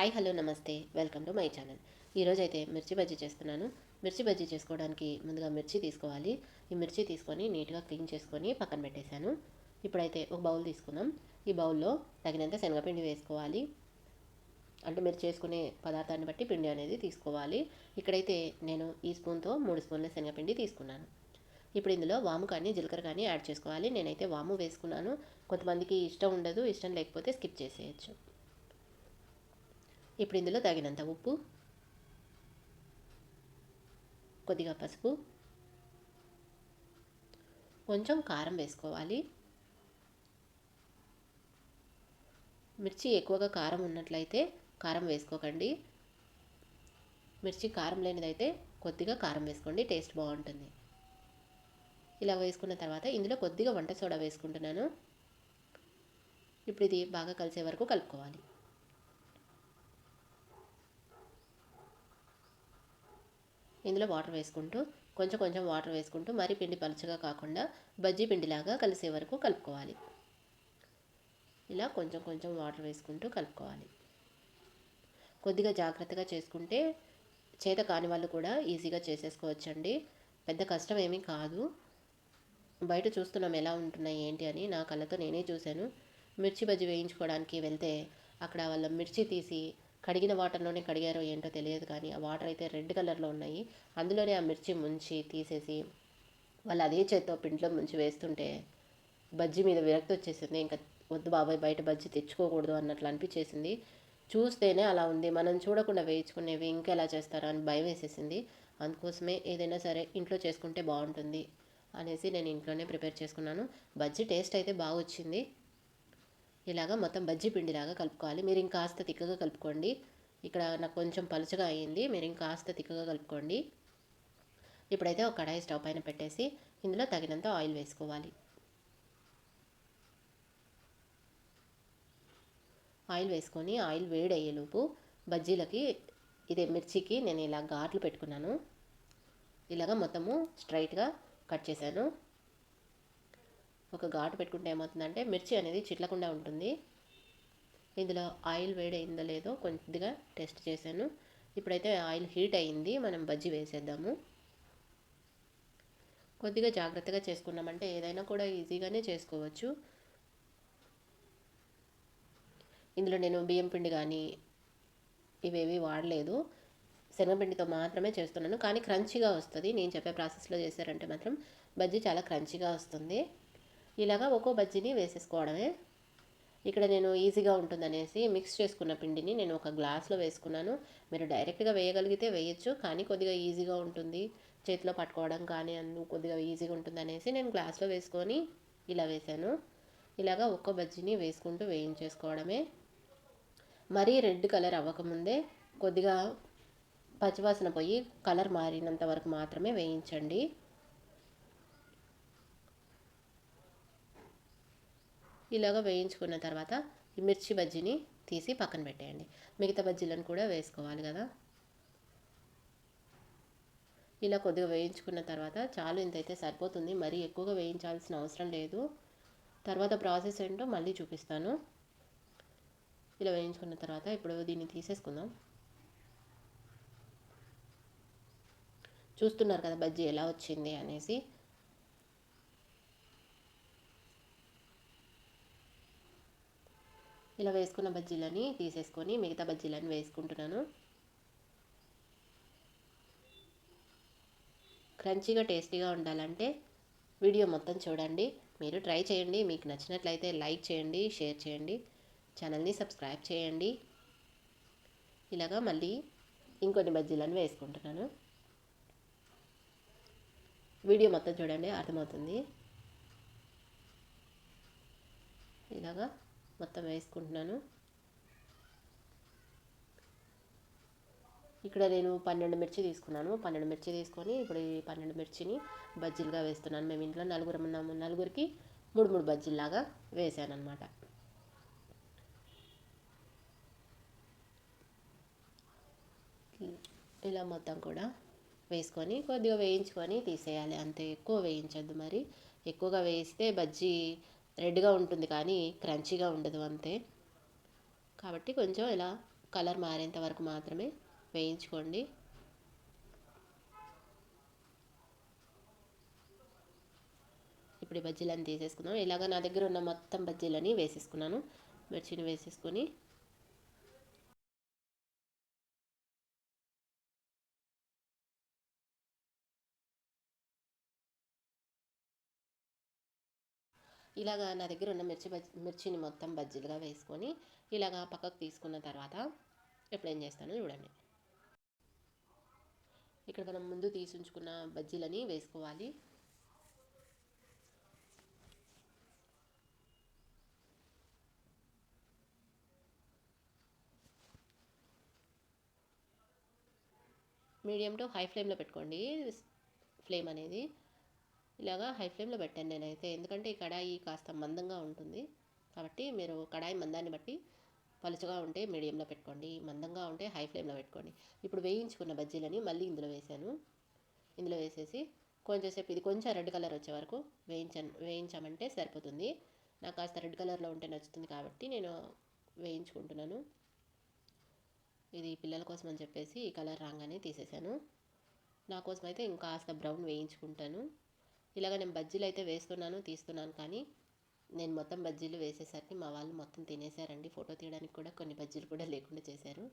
Hi hello నమస్తే. Welcome to my channel. ఈరోజు అయితే మిర్చి బజ్జీ చేస్తున్నాను. మిర్చి బజ్జీ చేసుకోవడానికి ముందుగా మిర్చి తీసుకోవాలి. ఈ మిర్చి తీసుకొని నీట్గా క్లీన్ చేసుకొని పక్కన పెట్టేశాను. ఇప్పుడైతే ఒక బౌల్ తీసుకుందాం. ఈ బౌల్లో తగినంత శనగపిండి వేసుకోవాలి. అంటే మీరు చేసుకునే పదార్థాన్ని బట్టి పిండి అనేది తీసుకోవాలి. ఇక్కడైతే నేను ఈ స్పూన్తో మూడు స్పూన్ల శనగపిండి తీసుకున్నాను. ఇప్పుడు ఇందులో వాము కానీ జీలకర్ర కానీ యాడ్ చేసుకోవాలి. నేనైతే వాము వేసుకున్నాను. కొంతమందికి ఇష్టం ఉండదు. ఇష్టం లేకపోతే స్కిప్ చేసేయచ్చు. ఇప్పుడు ఇందులో తగినంత ఉప్పు కొద్దిగా పసుపు కొంచెం కారం వేసుకోవాలి. మిర్చి ఎక్కువగా కారం ఉన్నట్లయితే కారం వేసుకోకండి. మిర్చి కారం లేనిదైతే కొద్దిగా కారం వేసుకోండి టేస్ట్ బాగుంటుంది. ఇలా వేసుకున్న తర్వాత ఇందులో కొద్దిగా వంట సోడా వేసుకుంటున్నాను. ఇప్పుడు ఇది బాగా కలిసే వరకు కలుపుకోవాలి. ఇందులో వాటర్ వేసుకుంటూ కొంచెం కొంచెం వాటర్ వేసుకుంటూ మరీ పిండి పలుచగా కాకుండా బజ్జీ పిండిలాగా కలిసే వరకు కలుపుకోవాలి. ఇలా కొంచెం కొంచెం వాటర్ వేసుకుంటూ కలుపుకోవాలి. కొద్దిగా జాగ్రత్తగా చేసుకుంటే చేత కాని వాళ్ళు కూడా ఈజీగా చేసేసుకోవచ్చండి. పెద్ద కష్టం ఏమీ కాదు. బయట చూస్తున్నాం ఎలా ఉంటున్నాయి ఏంటి అని నా కళ్ళతో నేనే చూశాను. మిర్చి బజ్జి వేయించుకోవడానికి వెళ్తే అక్కడ వాళ్ళ మిర్చి తీసి కడిగిన వాటర్లోనే కడిగారో ఏంటో తెలియదు కానీ ఆ వాటర్ అయితే రెడ్ కలర్లో ఉన్నాయి. అందులోనే ఆ మిర్చి ముంచి తీసేసి వాళ్ళు అదే చేత్తో పిండిలో ముంచి వేస్తుంటే బజ్జీ మీద విరక్తి వచ్చేసింది. ఇంకా వద్దు బాబాయ్ బయట బజ్జీ తెచ్చుకోకూడదు అన్నట్లు అనిపించేసింది. చూస్తేనే అలా ఉంది. మనం చూడకుండా వేయించుకునేవి ఇంకెలా చేస్తారా అని భయం వేసేసింది. అందుకోసమే ఏదైనా సరే ఇంట్లో చేసుకుంటే బాగుంటుంది అనేసి నేను ఇంట్లోనే ప్రిపేర్ చేసుకున్నాను. బజ్జీ టేస్ట్ అయితే బాగా వచ్చింది ఇలాగ మొత్తం బజ్జీ పిండిలాగా కలుపుకోవాలి. మీరు ఇంకాస్త తిక్కగా కలుపుకోండి. ఇక్కడ నాకు కొంచెం పలుచగా అయ్యింది మీరు ఇంకాస్త తిక్కగా కలుపుకోండి. ఇప్పుడైతే ఒక కడాయి స్టవ్ పైన పెట్టేసి ఇందులో తగినంత ఆయిల్ వేసుకోవాలి. ఆయిల్ వేసుకొని ఆయిల్ వేడి అయ్యేలోపు బజ్జీలకి ఇదే మిర్చికి నేను ఇలా ఘాట్లు పెట్టుకున్నాను. ఇలాగ మొత్తము స్ట్రైట్గా కట్ చేశాను. ఒక ఘాటు పెట్టుకుంటే ఏమవుతుందంటే మిర్చి అనేది చిట్లకుండా ఉంటుంది. ఇందులో ఆయిల్ వేడి అయిందో లేదో కొద్దిగా టెస్ట్ చేశాను. ఇప్పుడైతే ఆయిల్ హీట్ అయింది మనం బజ్జీ వేసేద్దాము. కొద్దిగా జాగ్రత్తగా చేసుకున్నామంటే ఏదైనా కూడా ఈజీగానే చేసుకోవచ్చు. ఇందులో నేను బియ్యం పిండి కానీ ఇవేవి వాడలేదు. శనగపిండితో మాత్రమే చేస్తున్నాను. కానీ క్రంచిగా వస్తుంది. నేను చెప్పే ప్రాసెస్లో చేశారంటే మాత్రం బజ్జీ చాలా క్రంచిగా వస్తుంది. ఇలాగా ఒక్కో బజ్జీని వేసేసుకోవడమే. ఇక్కడ నేను ఈజీగా ఉంటుందనేసి మిక్స్ చేసుకున్న పిండిని నేను ఒక గ్లాస్లో వేసుకున్నాను. మీరు డైరెక్ట్గా వేయగలిగితే వేయచ్చు కానీ కొద్దిగా ఈజీగా ఉంటుంది. చేతిలో పట్టుకోవడం కానీ అన్ను కొద్దిగా ఈజీగా ఉంటుంది అనేసి నేను గ్లాస్లో వేసుకొని ఇలా వేసాను. ఇలాగా ఒక్క బజ్జీని వేసుకుంటూ వేయించేసుకోవడమే. మరీ రెడ్ కలర్ అవ్వకముందే కొద్దిగా పచ్చివాసన పోయి కలర్ మారినంత వరకు మాత్రమే వేయించండి. ఇలాగ వేయించుకున్న తర్వాత ఈ మిర్చి బజ్జీని తీసి పక్కన పెట్టేయండి. మిగతా బజ్జీలను కూడా వేసుకోవాలి కదా. ఇలా కొద్దిగా వేయించుకున్న తర్వాత చాలు ఇంతైతే సరిపోతుంది. మరీ ఎక్కువగా వేయించాల్సిన అవసరం లేదు. తర్వాత ప్రాసెస్ ఏంటో మళ్ళీ చూపిస్తాను. ఇలా వేయించుకున్న తర్వాత ఇప్పుడు దీన్ని తీసేసుకుందాం. చూస్తున్నారు కదా బజ్జీ ఎలా వచ్చింది అనేసి. ఇలా వేసుకున్న బజ్జీలని తీసేసుకొని మిగతా బజ్జీలను వేసుకుంటున్నాను. క్రంచీగా టేస్టీగా ఉండాలంటే వీడియో మొత్తం చూడండి. మీరు ట్రై చేయండి. మీకు నచ్చినట్లయితే లైక్ చేయండి షేర్ చేయండి ఛానల్ని సబ్స్క్రైబ్ చేయండి. ఇలాగా మళ్ళీ ఇంకొన్ని బజ్జీలను వేసుకుంటున్నాను. వీడియో మొత్తం చూడండి. అర్థమవుతుంది. ఇలాగా మొత్తం వేసుకుంటున్నాను. ఇక్కడ నేను పన్నెండు మిర్చి తీసుకున్నాను. పన్నెండు మిర్చి తీసుకొని ఇప్పుడు ఈ పన్నెండు మిర్చిని బజ్జీలుగా వేస్తున్నాను. మేము ఇంట్లో నలుగురు ఉన్నాము నలుగురికి మూడు మూడు బజ్జీలాగా వేసాను అనమాట ఇలా మొత్తం కూడా వేసుకొని కొద్దిగా వేయించుకొని తీసేయాలి. అంతే ఎక్కువ వేయించద్దు మరి. ఎక్కువగా వేస్తే బజ్జీ రెడ్గా ఉంటుంది కానీ క్రంచీగా ఉండదు అంతే. కాబట్టి కొంచెం ఇలా కలర్ మారేంత వరకు మాత్రమే వేయించుకోండి. ఇప్పుడు బజ్జీలను తీసేసుకుందాం. ఇలాగ నా దగ్గర ఉన్న మొత్తం బజ్జీలని వేసేసుకున్నాను. మిర్చిని వేసేసుకొని ఇలాగా నా దగ్గర ఉన్న మిర్చి మిర్చిని మొత్తం బజ్జీలుగా వేసుకొని ఇలాగా పక్కకు తీసుకున్న తర్వాత ఇప్పుడు ఏం చేస్తానో చూడండి. ఇక్కడ మనం ముందు తీసి ఉంచుకున్న బజ్జీలని వేసుకోవాలి. మీడియం టు హై ఫ్లేమ్లో పెట్టుకోండి. ఫ్లేమ్ అనేది ఇలాగా హై ఫ్లేమ్లో పెట్టాను నేనైతే. ఎందుకంటే ఈ కడాయి కాస్త మందంగా ఉంటుంది. కాబట్టి మీరు కడాయి మందాన్ని బట్టి పలుచగా ఉంటే మీడియంలో పెట్టుకోండి మందంగా ఉంటే హై ఫ్లేమ్లో పెట్టుకోండి. ఇప్పుడు వేయించుకున్న బజ్జీలని మళ్ళీ ఇందులో వేసాను. ఇందులో వేసేసి కొంచెంసేపు ఇది కొంచెం రెడ్ కలర్ వచ్చే వరకు వేయించ వేయించామంటే సరిపోతుంది. నాకు కాస్త రెడ్ కలర్లో ఉంటే నచ్చుతుంది కాబట్టి నేను వేయించుకుంటున్నాను. ఇది పిల్లల కోసం అని చెప్పేసి ఈ కలర్ రాగానే తీసేసాను. నా కోసం అయితే ఇంకా కాస్త బ్రౌన్ వేయించుకుంటాను. ఇలాగ నేను బజ్జీలు అయితే వేస్తున్నాను తీస్తున్నాను కానీ నేను మొత్తం బజ్జీలు వేసేసరికి మా వాళ్ళు మొత్తం తినేసారండి. ఫోటో తీయడానికి కూడా కొన్ని బజ్జీలు కూడా లేకుండా చేశారు.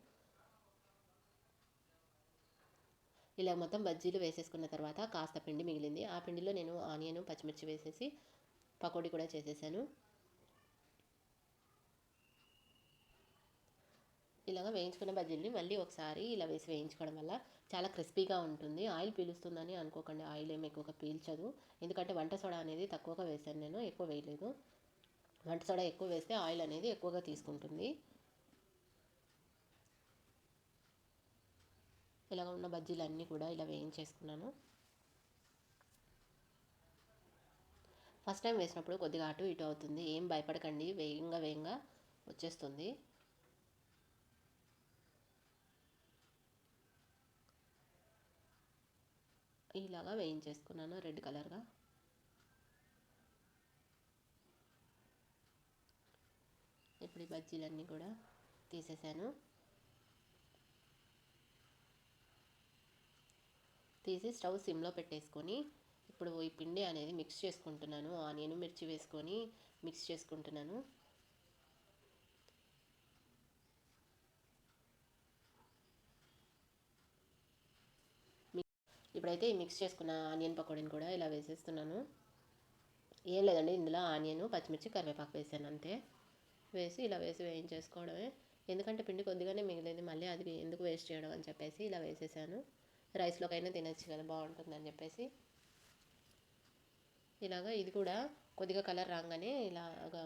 ఇలా మొత్తం బజ్జీలు వేసేసుకున్న తర్వాత కాస్త పిండి మిగిలింది. ఆ పిండిలో నేను ఆనియన్ పచ్చిమిర్చి వేసేసి పకోడీ కూడా చేసేసాను. ఇలాగ వేయించుకున్న బజ్జీల్ని మళ్ళీ ఒకసారి ఇలా వేసి వేయించుకోవడం వల్ల చాలా క్రిస్పీగా ఉంటుంది. ఆయిల్ పీలుస్తుందని అనుకోకండి. ఆయిల్ ఏమి ఎక్కువగా పీల్చదు. ఎందుకంటే వంట సోడా అనేది తక్కువగా వేసాను నేను ఎక్కువ వేయలేదు. వంట సోడా ఎక్కువ వేస్తే ఆయిల్ అనేది ఎక్కువగా తీసుకుంటుంది. ఇలాగ ఉన్న బజ్జీలు అన్నీ కూడా ఇలా వేయించేసుకున్నాను. ఫస్ట్ టైం వేసినప్పుడు కొద్దిగా అటు ఇటు అవుతుంది. ఏం భయపడకండి. వేగంగా వేగంగా వచ్చేస్తుంది. ఇలాగా వేయించేసుకున్నాను. రెడ్ కలర్గా. ఇప్పుడు ఈ బజ్జీలన్నీ కూడా తీసేసాను. తీసి స్టవ్ సిమ్లో పెట్టేసుకొని ఇప్పుడు ఈ పిండి అనేది మిక్స్ చేసుకుంటున్నాను. ఆనియన్ మిర్చి వేసుకొని మిక్స్ చేసుకుంటున్నాను. ఇప్పుడైతే ఈ మిక్స్ చేసుకున్న ఆనియన్ పకోడీని కూడా ఇలా వేసేస్తున్నాను. ఏం లేదండి ఇందులో ఆనియన్ పచ్చిమిర్చి కరివేపాకు వేసాను అంతే. వేసి ఇలా వేసి వేయించేసుకోవడమే. ఎందుకంటే పిండి కొద్దిగానే మిగిలింది మళ్ళీ అది ఎందుకు వేస్ట్ చేయడం అని చెప్పేసి ఇలా వేసేసాను. రైస్లోకైనా తినచ్చు కదా బాగుంటుందని చెప్పేసి. ఇలాగా ఇది కూడా కొద్దిగా కలర్ రాగానే ఇలాగా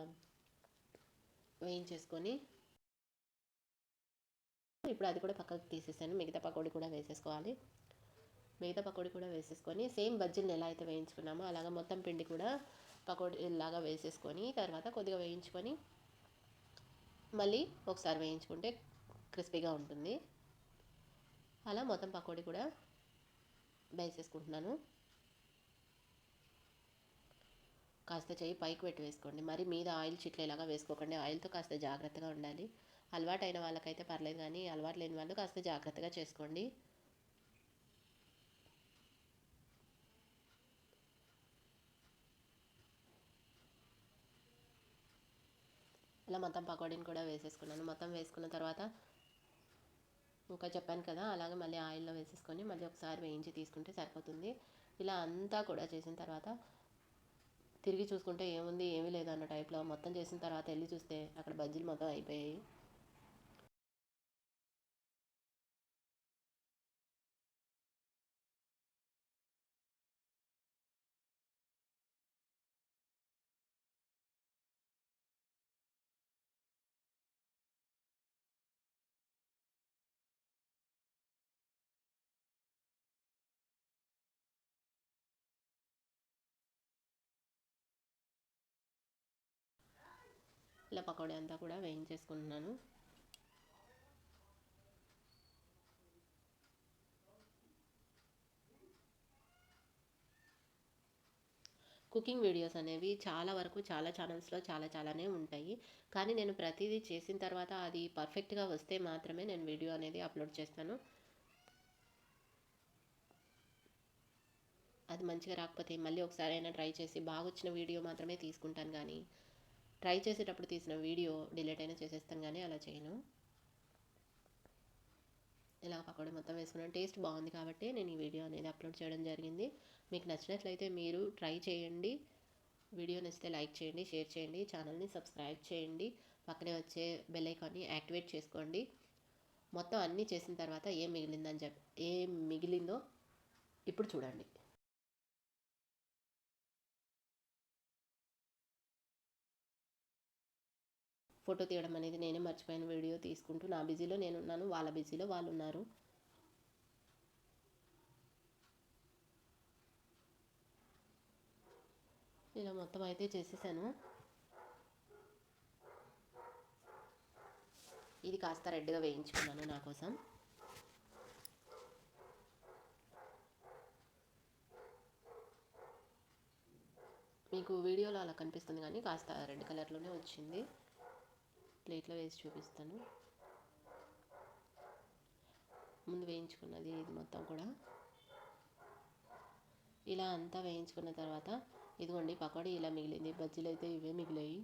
వేయించేసుకొని ఇప్పుడు అది కూడా పక్కకు తీసేసాను. మిగతా పకోడీ కూడా వేసేసుకోవాలి. మిగతా పకోడీ కూడా వేసేసుకొని సేమ్ బజ్జీలను ఎలా అయితే వేయించుకున్నామో అలాగా మొత్తం పిండి కూడా పకోడీ లాగా వేసేసుకొని తర్వాత కొద్దిగా వేయించుకొని మళ్ళీ ఒకసారి వేయించుకుంటే క్రిస్పీగా ఉంటుంది. అలా మొత్తం పకోడీ కూడా వేసేసుకుంటున్నాను. కాస్త చేయి పైకి పెట్టి వేసుకోండి. మరి మీద ఆయిల్ చిట్లేలాగా వేసుకోకండి. ఆయిల్తో కాస్త జాగ్రత్తగా ఉండాలి. అలవాటు అయిన వాళ్ళకైతే పర్లేదు కానీ అలవాటు లేని వాళ్ళు కాస్త జాగ్రత్తగా చేసుకోండి. మొత్తం పకోడీని కూడా వేసేసుకున్నాను. మొత్తం వేసుకున్న తర్వాత ఇంకా చెప్పాను కదా అలాగే మళ్ళీ ఆయిల్లో వేసేసుకొని మళ్ళీ ఒకసారి వేయించి తీసుకుంటే సరిపోతుంది. ఇలా అంతా కూడా చేసిన తర్వాత తిరిగి చూసుకుంటే ఏముంది ఏమీ లేదు అన్న టైప్లో మొత్తం చేసిన తర్వాత వెళ్ళి చూస్తే అక్కడ బజ్జీలు మొత్తం అయిపోయాయి. ఇలా పకోడీ అంతా కూడా వేయించేసుకుంటున్నాను. కుకింగ్ వీడియోస్ అనేవి చాలా వరకు చాలా ఛానల్స్లో చాలా చాలానే ఉంటాయి. కానీ నేను ప్రతిదీ చేసిన తర్వాత అది పర్ఫెక్ట్గా వస్తే మాత్రమే నేను వీడియో అనేది అప్లోడ్ చేస్తాను. అది మంచిగా రాకపోతే మళ్ళీ ఒకసారి అయినా ట్రై చేసి బాగా వచ్చిన వీడియో మాత్రమే తీసుకుంటాను కానీ ట్రై చేసేటప్పుడు తీసిన వీడియో డిలీట్ అయినా చేసేస్తాను కానీ అలా చేయను. ఇలా పకోడీ మొత్తం వేసుకున్నాను. టేస్ట్ బాగుంది కాబట్టి నేను ఈ వీడియో అనేది అప్లోడ్ చేయడం జరిగింది. మీకు నచ్చినట్లయితే మీరు ట్రై చేయండి. వీడియో నచ్చితే లైక్ చేయండి షేర్ చేయండి ఛానల్ని సబ్స్క్రైబ్ చేయండి. పక్కనే వచ్చే బెల్ ఐకాన్ని యాక్టివేట్ చేసుకోండి. మొత్తం అన్నీ చేసిన తర్వాత ఏం మిగిలిందని చెప్ ఏం మిగిలిందో ఇప్పుడు చూడండి. ఫోటో తీయడం అనేది నేనే మర్చిపోయిన వీడియో తీసుకుంటూ నా బిజీలో నేను ఉన్నాను వాళ్ళ బిజీలో వాళ్ళు ఉన్నారు ఇలా మొత్తం అయితే చేసేసాను. ఇది కాస్త రెడ్గా వేయించుకున్నాను నా కోసం. మీకు వీడియోలో అలా కనిపిస్తుంది కానీ కాస్త రెడ్ కలర్లోనే వచ్చింది. ప్లేట్లో వేసి చూపిస్తాను. ముందు వేయించుకున్నది ఇది మొత్తం కూడా. ఇలా అంతా వేయించుకున్న తర్వాత ఇదిగోండి పకోడీ ఇలా మిగిలింది. బజ్జీలు అయితే ఇవే మిగిలాయి.